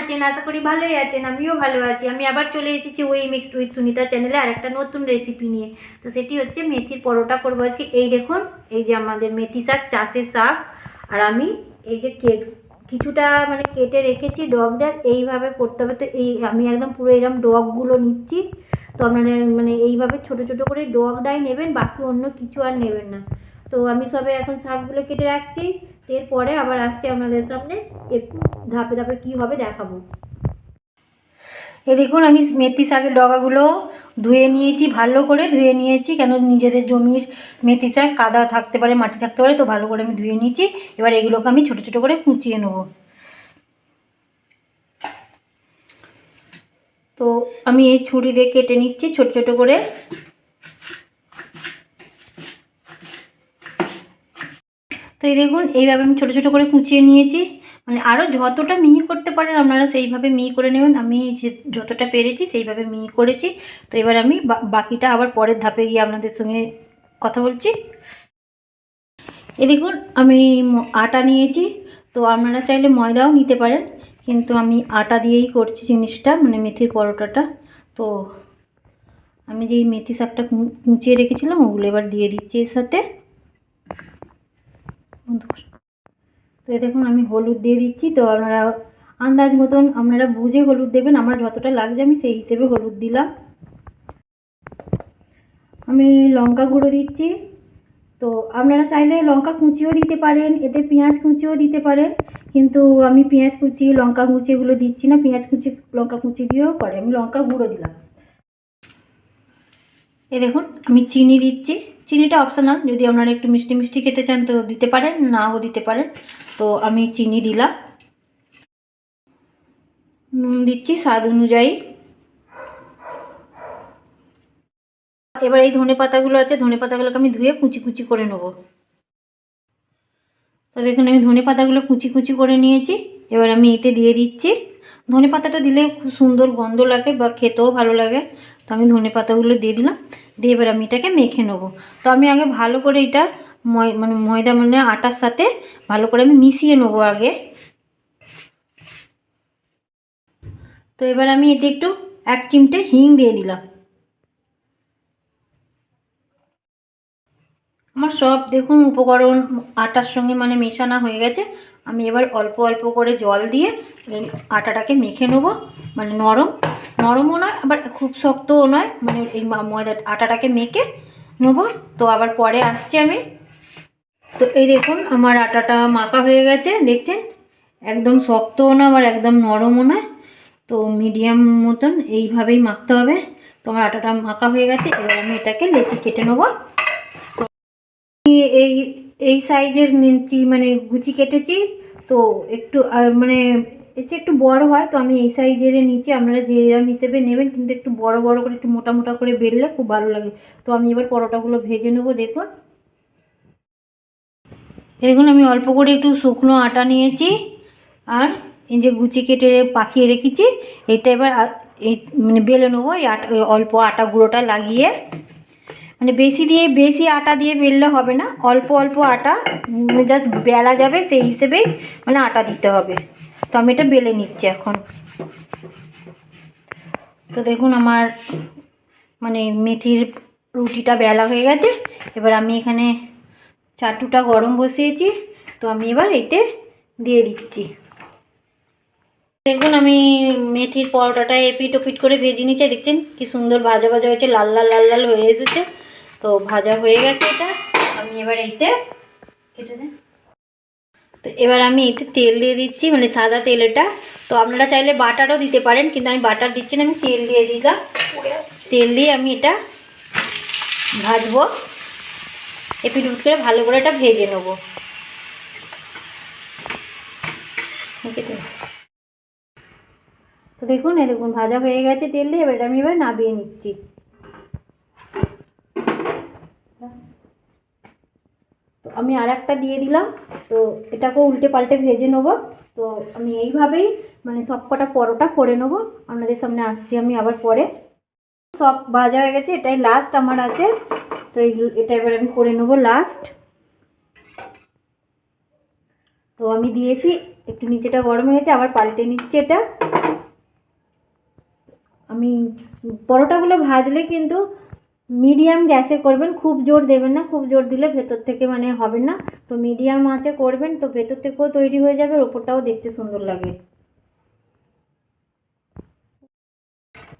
আছেন? আশা করি ভালোই আছেন, আমিও ভালো আছি। আমি আবার চলে এসেছি ওই মিক্সড উইথ সুনিতা চ্যানেলে আর একটা নতুন রেসিপি নিয়ে। তো সেটি হচ্ছে মেথির পরোটা করব আজকে। এই দেখুন, এই যে আমাদের মেথি শাক, চাষের শাক। আর আমি এই যে কেক কিছুটা মানে কেটে রেখেছি ডগ দেখ এইভাবে করতে হবে। তো এই আমি একদম পুরো এরকম ডগগুলো নিচ্ছি। তো আপনারা মানে এইভাবে ছোট ছোট করে ডগটাই নেবেন, বাকি অন্য কিছু আর নেবেন না। তো আমি সবে এখন শাকগুলো কেটে রাখছি। এরপরে আবার আসছি আপনাদের সামনে একটু ধাপে ধাপে কী হবে দেখাবো। এ দেখুন, আমি মেথি শাকের ডগাগুলো ধুয়ে নিয়েছি, ভালো করে ধুয়ে নিয়েছি, কেন নিজেদের জমির মেথি শাক কাদা থাকতে পারে, মাটি থাকতে পারে, তো ভালো করে আমি ধুয়ে নিয়েছি। এবার এগুলোকে আমি ছোটো ছোটো করে কুচিয়ে নেব। তো আমি এই ছুরি দিয়ে কেটে নিচ্ছি, ছোট ছোট করে তো এই দেখুন, এইভাবে আমি ছোটো ছোটো করে কুচিয়ে নিয়েছি। মানে আরও যতটা মিহি করতে পারেন আপনারা সেইভাবে মিহি করে নেবেন। আমি যে যতটা পেরেছি সেইভাবে মিহি করেছি। তো এবার আমি বাকিটা আবার পরের ধাপে গিয়ে আপনাদের সঙ্গে কথা বলছি। এ দেখুন, আমি আটা নিয়েছি। তো আপনারা চাইলে ময়দাও নিতে পারেন। কিন্তু আমি আটা দিয়েই করছি জিনিসটা মানে মেথির পরোটাটা। তো আমি যেই মেথি শাকটা কুচিয়ে রেখেছিলাম, ওগুলো এবার দিয়ে দিচ্ছি এর সাথে। তো দেখুন, আমি হলুদ দিয়ে দিচ্ছি। তো আপনারা আন্দাজ মতন আপনারা বুঝে হলুদ দেবেন। আমার যতটা লাগছে আমি সেই হিসেবে হলুদ দিলাম। আমি লঙ্কা গুঁড়ো দিচ্ছি। তো আপনারা চাইলে লঙ্কা কুচিও দিতে পারেন, এতে পেঁয়াজ কুচিও দিতে পারেন। কিন্তু আমি পেঁয়াজ কুচি, লঙ্কা কুচি এগুলো দিচ্ছি না। পেঁয়াজ কুচি, লঙ্কা কুচি দিয়েও করে। আমি লঙ্কা গুঁড়ো দিলাম। এ দেখুন, আমি চিনি দিচ্ছি। চিনিটা অপশনাল যদি আপনারা একটু মিষ্টি মিষ্টি খেতে চান তো দিতে পারেন, নাও দিতে পারেন। তো আমি চিনি দিলাম। নুন দিচ্ছি, স্বাদ অনুযায়ী। এবার এই ধনে পাতাগুলো আছে, ধনে পাতাগুলোকে আমি ধুয়ে কুচি কুচি করে নেব। তো দেখুন, আমি ধনে পাতাগুলো কুচি কুচি করে নিয়েছি। এবার আমি এতে দিয়ে দিচ্ছি। ধনে পাতাটা দিলে খুব সুন্দর গন্ধ লাগে বা খেতেও ভালো লাগে। তো আমি ধনে পাতাগুলো দিয়ে দিলাম। দিয়ে এবার আমি এটাকে মেখে নেব। তো আমি আগে ভালো করে এটা ময় মানে ময়দা মানে আটার সাথে ভালো করে আমি মিশিয়ে নেব আগে। তো এবার আমি এতে একটু এক চিমটে হিং দিয়ে দিলাম। আমার সব দেখুন উপকরণ আটার সঙ্গে মানে মেশানো হয়ে গেছে। আমি এবার অল্প অল্প করে জল দিয়ে এই আটাটাকে মেখে নেব মানে নরম। নরমও নয়, আবার খুব শক্তও নয় মানে এই ময়দা আটাটাকে মেখে নেব। তো আবার পরে আসছি আমি। তো এই দেখুন আমার আটাটা মাখা হয়ে গেছে, দেখছেন? একদম শক্তও না আবার একদম নরমও নয়। তো মিডিয়াম মতন এইভাবেই মাখতে হবে। তো আমার আটাটা মাখা হয়ে গেছে, এবার আমি এটাকে লেচি কেটে নেব। এই এই সাইজের নিচ্ছি মানে গুচি কেটেছি, তো একটু মানে এসে একটু বড় হয়, তো আমি এই সাইজের নিচে আপনারা যেরকম হিসেবে নেবেন, কিন্তু একটু বড় বড় করে, একটু মোটা মোটা করে বেললে খুব ভালো লাগে। তো আমি এবার পরোটাগুলো ভেজে নেব, দেখুন। দেখুন, আমি অল্প করে একটু শুকনো আটা নিয়েছি, আর এই যে গুচি কেটে পাকিয়ে রেখেছি এটা এবার মানে বেলে নেব, এই আটা, অল্প আটা গুঁড়োটা লাগিয়ে। মানে বেশি দিয়ে, বেশি আটা দিয়ে বেললে হবে না। অল্প অল্প আটা জাস্ট বেলা যাবে সেই হিসেবেই মানে আটা দিতে হবে। তো আমি এটা বেলে নিচ্ছি এখন। তো দেখুন আমার মানে মেথির রুটিটা বেলা হয়ে গেছে। এবার আমি এখানে চাটুটা গরম বসিয়েছি। তো আমি এবার এতে দিয়ে দিচ্ছি। দেখুন আমি মেথির পরোটাটা এপিট ওপিট করে ভেজে নিচ্ছে। দেখছেন কি সুন্দর ভাজা ভাজা হয়েছে, লাল লাল লাল লাল হয়ে এসেছে। তো ভাজা হয়ে গেছে এটা। আমি এবার এইতে কেটে দেন। তো এবার আমি এতে তেল দিয়ে দিচ্ছি মানে সাদা তেল এটা তো আপনারা চাইলে বাটারও দিতে পারেন, কিন্তু আমি বাটার দিচ্ছি না, আমি তেল দিয়ে দিলাম। তেল দিয়ে আমি এটা ভাজবো। এপিট উপিট করে ভালো করে এটা ভেজে নেব। তো। দেখুন, এই দেখুন, ভাজা হয়ে গেছে তেল দিয়ে। এবার আমি এবার নাবিয়ে নিচ্ছি। আমি আর একটা দিয়ে দিলাম। তো এটাকেও উল্টে পাল্টে ভেজে নেব। তো আমি এইভাবেই মানে সব কটা পরোটা করে নেব। আপনাদের সামনে আসছি আমি আবার পরে। সব ভাজা হয়ে গেছে, এটাই লাস্ট আমার আছে। তো এটা এবার আমি করে নেব লাস্ট তো আমি দিয়েছি, একটু নিচেটা গরম হয়ে গেছে, আবার পাল্টে নিচ্ছি এটা। আমি পরোটাগুলো ভাজলে কিন্তু মিডিয়াম গ্যাসে করবেন, খুব জোর দেবেন না, খুব জোর দিলে ভেতর থেকে মানে হবে না। তো মিডিয়াম আঁচে করবেন, তো ভেতর থেকেও তৈরি হয়ে যাবে ওপরটাও দেখতে সুন্দর লাগে।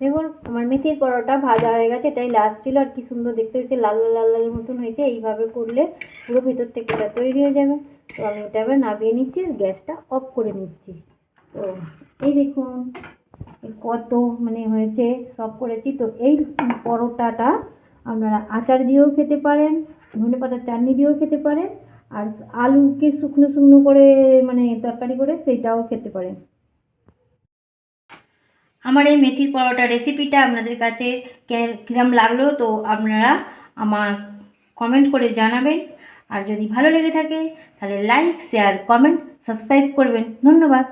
দেখুন, আমার মেথির পরোটা ভাজা হয়ে গেছে, এটাই লাস্ট ছিল, আর কি সুন্দর দেখতে হয়েছে, লাল লাল লাল লাল মতন হয়েছে, এইভাবে করলে পুরো ভেতর থেকে এটা তৈরি হয়ে যাবে। তো আমি এটা এবার নামিয়ে নিচ্ছি গ্যাসটা অফ করে নিচ্ছি। তো এই দেখুন কত মানে হয়েছে, সব করেছি, তো এই পরোটাটা আপনারা আচার দিয়েও খেতে পারেন, ধনে পাতার চাটনি দিয়েও খেতে পারেন, আর আলুকে শুকনো শুকনো করে মানে তরকারি করে সেইটাও খেতে পারেন। আমার এই মেথির পরোটা রেসিপিটা আপনাদের কাছে কিরম লাগল তো আপনারা আমার কমেন্ট করে জানাবেন। আর যদি ভালো লেগে থাকে, তাহলে লাইক শেয়ার কমেন্ট সাবস্ক্রাইব করবেন। ধন্যবাদ।